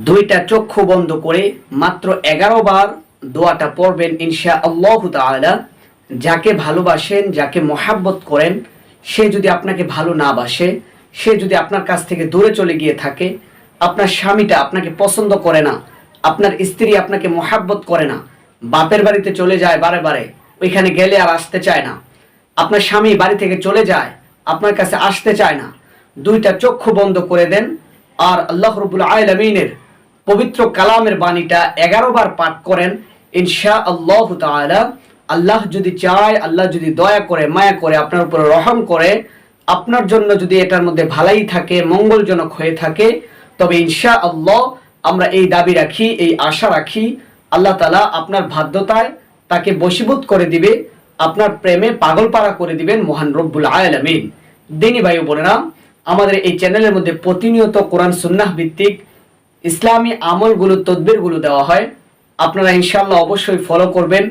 দুইটা চক্ষু বন্ধ করে মাত্র এগারো বার দোয়াটা পড়বেন ইনশা আল্লাহ তাআলা। যাকে ভালোবাসেন, যাকে মহাব্বত করেন, সে যদি আপনাকে ভালো না বাসে, সে যদি আপনার কাছ থেকে দূরে চলে গিয়ে থাকে, আপনার স্বামীটা আপনাকে পছন্দ করে না, আপনার স্ত্রী আপনাকে মহাব্বত করে না, বাপের বাড়িতে চলে যায় বারে বারে, ওইখানে গেলে আর আসতে চায় না, আপনার স্বামী বাড়ি থেকে চলে যায়, আপনার কাছে আসতে চায় না, দুইটা চক্ষু বন্ধ করে দেন, আর আল্লাহ রবুল আলমিনের পবিত্র কালামের বাণীটা এগারো বার পাঠ করেন ইনশা আল্লাহ আল্লাহ যদি চায়, আল্লাহ যদি দয়া করে, মায়া করে আপনার উপর রহম করে, আপনার জন্য যদি এটার মধ্যে ভালাই থাকে, মঙ্গলজনক হয়ে থাকে, তবে ইনশা আল্লাহ আমরা এই দাবি রাখি, এই আশা রাখি, আল্লাহ তালা আপনার বাধ্যতায় তাকে বশীভূত করে দিবে, আপনার প্রেমে পাগলপাড়া করে দিবেন মহান রব্বুল আয়ালামিন দিনী ভাই বোনেরা, আমাদের এই চ্যানেলের মধ্যে প্রতিনিয়ত কোরআন সুন্নাহ ভিত্তিক ইসলামী আমলগুলো, তদবিরগুলো দেওয়া হয়। আপনারা ইনশাল্লাহ অবশ্যই ফলো করবেন।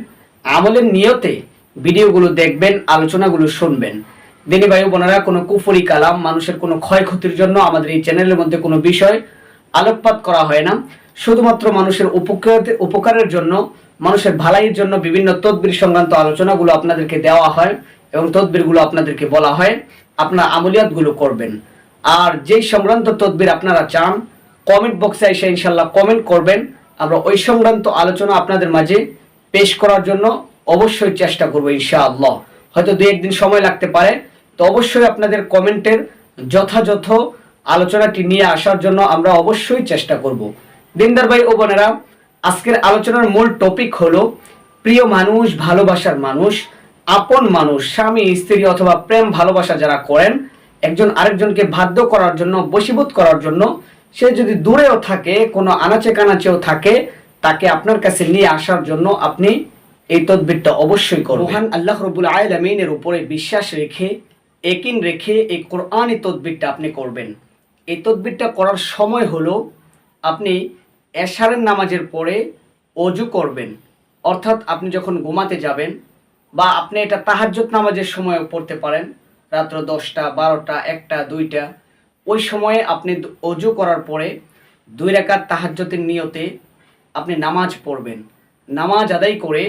আমলের নিয়তে ভিডিওগুলো দেখবেন, আলোচনাগুলো শুনবেন। দিনী ভাই বোনেরা, কোনো কুফরি কালাম, মানুষের কোনো ক্ষয়ক্ষতির জন্য আমাদের এই চ্যানেলের মধ্যে কোনো বিষয় আলোকপাত করা হয় না। শুধুমাত্র মানুষের উপকার উপকারের জন্য, মানুষের ভালাইয়ের জন্য বিভিন্ন তদবির সংক্রান্ত আলোচনাগুলো আপনাদেরকে দেওয়া হয় এবং তদবিরগুলো আপনাদেরকে বলা হয়। আপনার আমলিয়াতগুলো করবেন। আর যেই সংক্রান্ত তদবির আপনারা চান কমেন্ট বক্সে এসে ইনশাল্লাহ কমেন্ট করবেন। আমরা ওই সংক্রান্ত আলোচনা আপনাদের মাঝে পেশ করার জন্য অবশ্যই চেষ্টা করব ইনশাআল্লাহ। হয়তো দু একদিন সময় লাগতে পারে। তো অবশ্যই আপনাদের কমেন্টের যথাযথ আলোচনাটি নিয়ে আসার জন্য আমরা অবশ্যই চেষ্টা করব। দিনদার ভাই ও বোনেরা, আজকের আলোচনার মূল টপিক হলো প্রিয় মানুষ, ভালোবাসার মানুষ, আপন মানুষ, স্বামী, স্ত্রী অথবা প্রেম ভালোবাসা যারা করেন, একজন আরেকজনকে বাধ্য করার জন্য, বশীভূত করার জন্য সে যদি দূরেও থাকে, কোনো আনাচে কানাচেও থাকে, তাকে আপনার কাছে নিয়ে আসার জন্য আপনি এই তদবিরটা অবশ্যই করুন মহান আল্লাহ রবুল আলমিনের উপরে বিশ্বাস রেখে একিন রেখে এই কোরআনই তদবিরটা আপনি করবেন। এই তদবিরটা করার সময় হলো আপনি এশারের নামাজের পরে অজু করবেন। অর্থাৎ আপনি যখন ঘুমাতে যাবেন বা আপনি এটা তাহাজ্জুদ নামাজের সময় পড়তে পারেন, রাত্র দশটা, বারোটা, একটা, দুইটা ওই সময়ে আপনি অজু করার পরে দুই রেখার তাহাজ্যতের নিয়তে আপনি নামাজ পড়বেন। নামাজ আদায় করে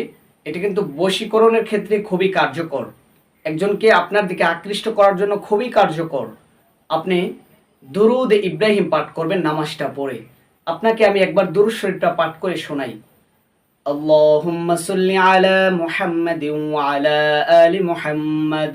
এটা কিন্তু বশীকরণের ক্ষেত্রে খুবই কার্যকর। একজনকে আপনার দিকে আকৃষ্ট করার জন্য খুবই কার্যকর। আপনি দুরুদ ইব্রাহিম পাঠ করবেন নামাজটা পড়ে। আপনাকে আমি একবার দুরু শরীফটা পাঠ করে শোনাই। আল্লাহ সাল্লি আলা মুহাম্মাদিন আলা আলি মোহাম্মদ।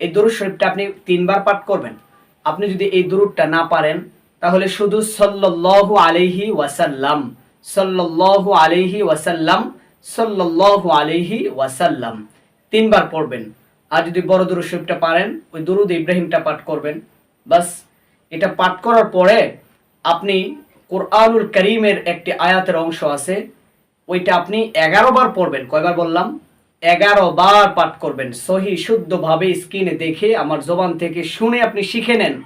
এই দুরুদ শরীফটা আপনি তিনবার পাঠ করবেন। আপনি যদি এই দুরুদটা না পারেন, তাহলে শুধু সল্লাল্লাহু আলাইহি ওয়াসাল্লাম, সল্লাল্লাহু আলাইহি ওয়াসাল্লাম, সল্লাল্লাহু আলাইহি ওয়াসাল্লাম তিনবার পড়বেন। আর যদি বড় দুরুদ শরীফটা পারেন, ওই দুরুদ ইব্রাহিমটা পাঠ করবেন। বাস, এটা পাঠ করার পরে আপনি কোরআনুল করিমের একটি আয়াতের অংশ আছে, ওইটা আপনি এগারো বার পড়বেন। কয়বার বললাম? এগারো বার পাঠ করবেন। সহি শুদ্ধভাবে স্ক্রিনে দেখে আমার জবান থেকে শুনে আপনি শিখে নেন।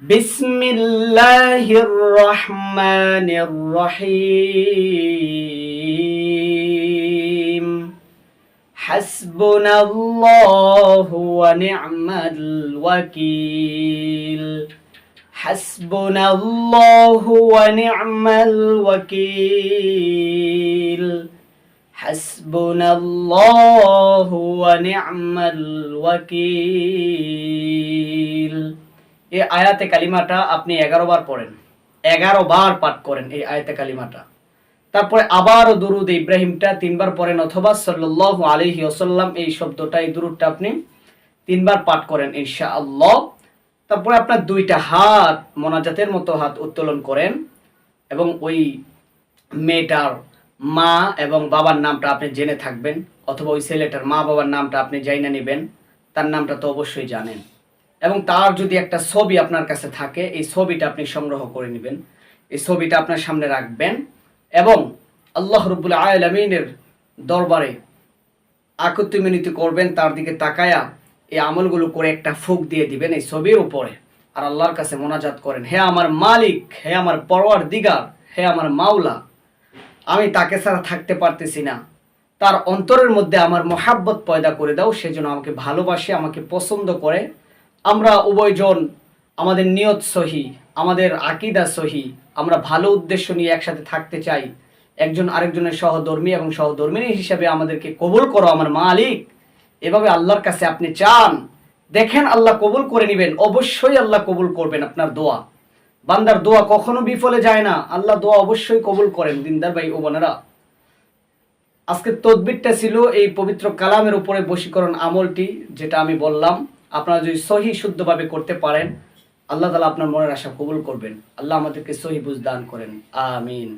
বিসমিল্লাহির রহমানির রহিম। হাসবুনাল্লাহু ওয়া নি'মাল ওয়াকিল। হাসবুনাল্লাহু ওয়া নি'মাল ওয়াকিল। حسبنا الله ونعم الوكيل এই আয়াতে কালিমাটা আপনি এগারো বার পড়েন এগারো বার পাঠ করেন এই আয়াতে কালিমাটা তারপরে আবারও দুরুদ ইব্রাহিমটা তিনবার পড়েন অথবা সাল্লাল্লাহু আলাইহি ওয়াসাল্লাম এই শব্দটা এই দুরুদটা আপনি তিনবার পাঠ করেন ইনশাআল্লাহ তারপরে আপনার দুইটা হাত মোনাজাতের মতো হাত উত্তোলন করেন এবং ওই মেয়েটার মা এবং বাবার নামটা আপনি জেনে থাকবেন, অথবা ওই ছেলেটার মা বাবার নামটা আপনি জাইনা নেবেন, তার নামটা তো অবশ্যই জানেন। এবং তার যদি একটা ছবি আপনার কাছে থাকে, এই ছবিটা আপনি সংগ্রহ করে নেবেন। এই ছবিটা আপনার সামনে রাখবেন এবং আল্লাহ রব্বুল আলমিনের দরবারে আকত্য মিনতি করবেন, তার দিকে তাকায়া এই আমলগুলো করে একটা ফুক দিয়ে দিবেন এই ছবির উপরে। আর আল্লাহর কাছে মোনাজাত করেন, হে আমার মালিক, হে আমার পরওয়ার দিগার হে আমার মাওলা আমি তাকে ছাড়া থাকতে পারতেছি না। তার অন্তরের মধ্যে আমার মহাব্বত পয়দা করে দাও সেজন্য আমাকে ভালোবাসে, আমাকে পছন্দ করে। আমরা উভয়জন আমাদের নিয়ত সহি, আমাদের আকিদা সহি। আমরা ভালো উদ্দেশ্য নিয়ে একসাথে থাকতে চাই। একজন আরেকজনের সহধর্মী এবং সহধর্মিনী হিসাবে আমাদেরকে কবুল করো, আমার মালিক। এভাবে আল্লাহর কাছে আপনি চান। দেখেন আল্লাহ কবুল করে নেবেন, অবশ্যই আল্লাহ কবুল করবেন আপনার দোয়া। বান্দার দোয়া কখনো বিফলে যায় না। আল্লাহ দোয়া অবশ্যই কবুল করেন, দিনদার ভাই ও বোনেরা। আজকে তদবিরটা ছিল এই পবিত্র কালামের উপরে বশীকরণ আমলটি, যেটা আমি বললাম। আপনারা যদি সহি শুদ্ধভাবে করতে পারেন, আল্লাহ তালা আপনার মনের আশা কবুল করবেন। আল্লাহ আমাদেরকে সহি বুঝ দান করেন। আমিন।